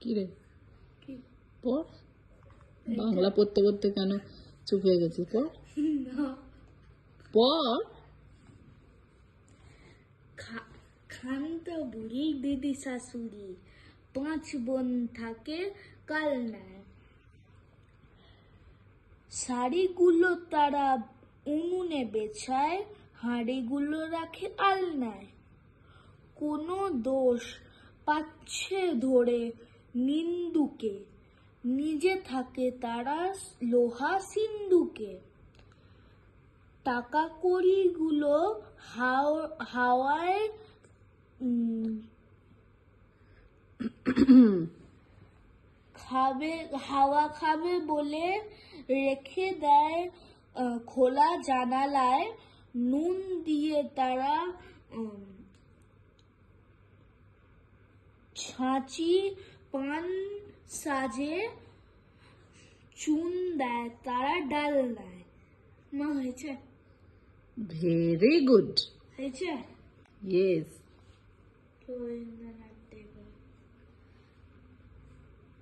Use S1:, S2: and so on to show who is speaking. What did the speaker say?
S1: কি রে?
S2: কি?
S1: পড় বাংলা পড়তে পড়তে কেন চুপ হয়ে পড়
S2: খা- খানটা বুড়ি দিদি শাশুড়ি। পাঁচ বোন থাকে কাল নেয় শাড়িগুলো তারা উনুনে বেছায় হাঁড়িগুলো রাখে আলনায়। কোনো দোষ পাচ্ছে ধরে নিন্দুকে। নিজে থাকে তারা লোহা সিন্ধুকে। টাকা কড়িগুলো হাও- হাওয়ায় খাবে, হাওয়া খাবে বলে রেখে দেয় খোলা জানালায় নুন দিয়ে তারা ছাঁচি পান সাজে চুন দেয় তারা ডাল দেয়। না হয়েছে।
S1: ভেরি গুড
S2: হয়েছে?
S1: ইয়েস
S2: তো